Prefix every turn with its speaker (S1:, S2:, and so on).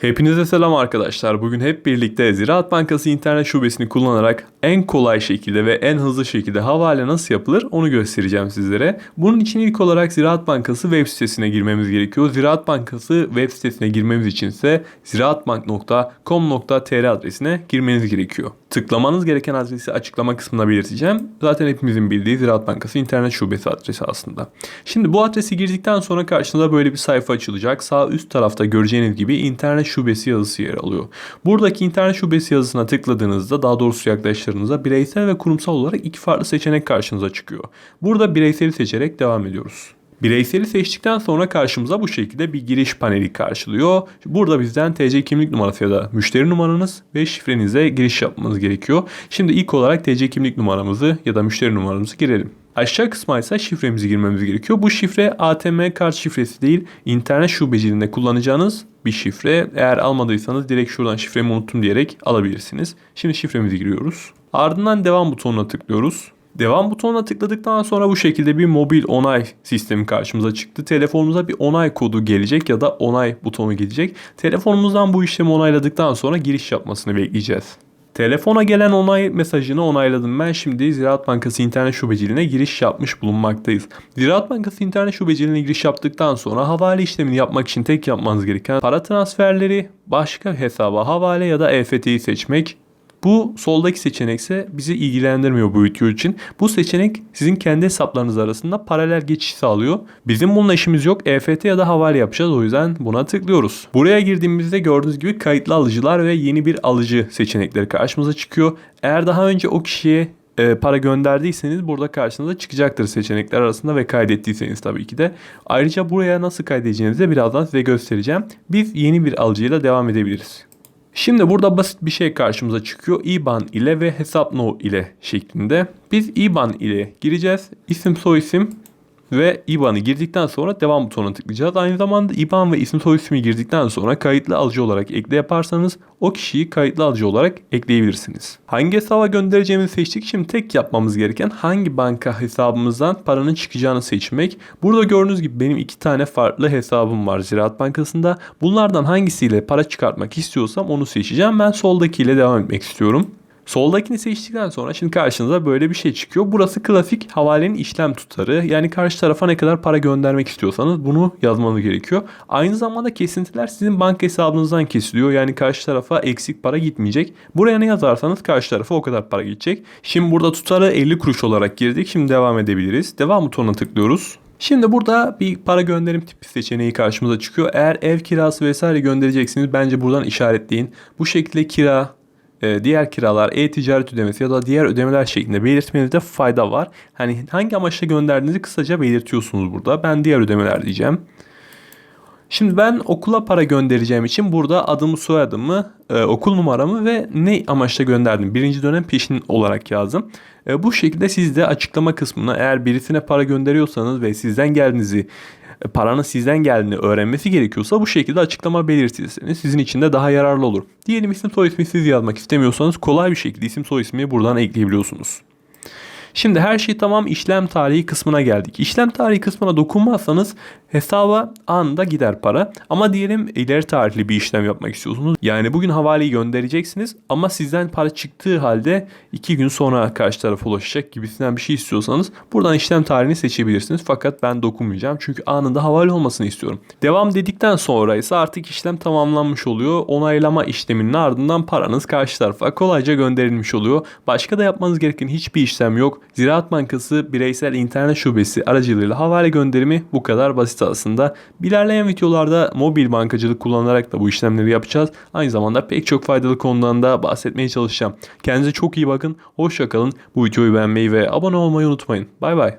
S1: Hepinize selam arkadaşlar. Bugün hep birlikte Ziraat Bankası internet şubesini kullanarak en kolay şekilde ve en hızlı şekilde havale nasıl yapılır onu göstereceğim sizlere. Bunun için ilk olarak Ziraat Bankası web sitesine girmemiz gerekiyor. Ziraat Bankası web sitesine girmemiz için ise ziraatbank.com.tr adresine girmeniz gerekiyor. Tıklamanız gereken adresi açıklama kısmına belirteceğim. Zaten hepimizin bildiği Ziraat Bankası internet şubesi adresi aslında. Şimdi bu adresi girdikten sonra karşınıza böyle bir sayfa açılacak. Sağ üst tarafta göreceğiniz gibi internet şubesi yazısı yer alıyor. Buradaki internet şubesi yazısına tıkladığınızda daha doğrusu yaklaştığınızda bireysel ve kurumsal olarak iki farklı seçenek karşınıza çıkıyor. Burada bireyseli seçerek devam ediyoruz. Bireyseli seçtikten sonra karşımıza bu şekilde bir giriş paneli karşılıyor. Burada bizden TC kimlik numarası ya da müşteri numaranız ve şifrenize giriş yapmanız gerekiyor. Şimdi ilk olarak TC kimlik numaramızı ya da müşteri numaramızı girelim. Aşağı kısma ise şifremizi girmemiz gerekiyor. Bu şifre ATM kart şifresi değil, internet şubeciliğinde kullanacağınız bir şifre. Eğer almadıysanız direkt şuradan şifremi unuttum diyerek alabilirsiniz. Şimdi şifremizi giriyoruz. Ardından devam butonuna tıklıyoruz. Devam butonuna tıkladıktan sonra bu şekilde bir mobil onay sistemi karşımıza çıktı. Telefonumuza bir onay kodu gelecek ya da onay butonu gelecek. Telefonumuzdan bu işlemi onayladıktan sonra giriş yapmasını bekleyeceğiz. Telefona gelen onay mesajını onayladım. Ben şimdi Ziraat Bankası internet şubeciliğine giriş yapmış bulunmaktayız. Ziraat Bankası internet şubeciliğine giriş yaptıktan sonra havale işlemini yapmak için tek yapmanız gereken para transferleri, başka hesaba havale ya da EFT'yi seçmek. Bu soldaki seçenek ise bizi ilgilendirmiyor bu video için. Bu seçenek sizin kendi hesaplarınız arasında paralel geçiş sağlıyor. Bizim bununla işimiz yok. EFT ya da havale yapacağız. O yüzden buna tıklıyoruz. Buraya girdiğimizde gördüğünüz gibi kayıtlı alıcılar ve yeni bir alıcı seçenekleri karşımıza çıkıyor. Eğer daha önce o kişiye e, para gönderdiyseniz burada karşınıza çıkacaktır seçenekler arasında ve kaydettiyseniz tabii ki de. Ayrıca buraya nasıl kaydedeceğinizi de birazdan size göstereceğim. Biz yeni bir alıcıyla devam edebiliriz. Şimdi burada basit bir şey karşımıza çıkıyor. IBAN ile ve hesap no ile şeklinde. Biz IBAN ile gireceğiz. İsim soyisim ve IBAN'ı girdikten sonra devam butonuna tıklayacağız. Aynı zamanda IBAN ve isim soyisimi girdikten sonra kayıtlı alıcı olarak ekle yaparsanız o kişiyi kayıtlı alıcı olarak ekleyebilirsiniz. Hangi hesaba göndereceğimizi seçtik. Şimdi tek yapmamız gereken hangi banka hesabımızdan paranın çıkacağını seçmek. Burada gördüğünüz gibi benim iki tane farklı hesabım var Ziraat Bankası'nda. Bunlardan hangisiyle para çıkartmak istiyorsam onu seçeceğim. Ben soldakiyle devam etmek istiyorum. Soldakini seçtikten sonra şimdi karşınıza böyle bir şey çıkıyor. Burası klasik havalenin işlem tutarı. Yani karşı tarafa ne kadar para göndermek istiyorsanız bunu yazmanız gerekiyor. Aynı zamanda kesintiler sizin banka hesabınızdan kesiliyor. Yani karşı tarafa eksik para gitmeyecek. Buraya ne yazarsanız karşı tarafa o kadar para gidecek. Şimdi burada tutarı 50 kuruş olarak girdik. Şimdi devam edebiliriz. Devam butonuna tıklıyoruz. Şimdi burada bir para gönderim tipi seçeneği karşımıza çıkıyor. Eğer ev kirası vesaire göndereceksiniz bence buradan işaretleyin. Bu şekilde kira, diğer kiralar, e-ticaret ödemesi ya da diğer ödemeler şeklinde belirtmenizde fayda var. Hani hangi amaçla gönderdiğinizi kısaca belirtiyorsunuz burada. Ben diğer ödemeler diyeceğim. Şimdi ben okula para göndereceğim için burada adımı, soyadımı, e, okul numaramı ve ne amaçla gönderdim birinci dönem peşin olarak yazdım. E, bu şekilde siz de açıklama kısmına eğer birisine para gönderiyorsanız ve sizden geldiğinizi e, paranın sizden geldiğini öğrenmesi gerekiyorsa bu şekilde açıklama belirtirseniz sizin için de daha yararlı olur. Diyelim isim soy ismi siz yazmak istemiyorsanız kolay bir şekilde isim soy ismi buradan ekleyebiliyorsunuz. Şimdi her şey tamam işlem tarihi kısmına geldik. İşlem tarihi kısmına dokunmazsanız hesaba anında gider para. Ama diyelim ileri tarihli bir işlem yapmak istiyorsunuz. Yani bugün havaleyi göndereceksiniz ama sizden para çıktığı halde 2 gün sonra karşı tarafa ulaşacak gibisinden bir şey istiyorsanız buradan işlem tarihini seçebilirsiniz. Fakat ben dokunmayacağım çünkü anında havale olmasını istiyorum. Devam dedikten sonra ise artık işlem tamamlanmış oluyor. Onaylama işleminin ardından paranız karşı tarafa kolayca gönderilmiş oluyor. Başka da yapmanız gereken hiçbir işlem yok. Ziraat Bankası bireysel internet şubesi aracılığıyla havale gönderimi bu kadar basit aslında. İlerleyen videolarda mobil bankacılık kullanarak da bu işlemleri yapacağız. Aynı zamanda pek çok faydalı konudan da bahsetmeye çalışacağım. Kendinize çok iyi bakın. Hoşça kalın. Bu videoyu beğenmeyi ve abone olmayı unutmayın. Bay bay.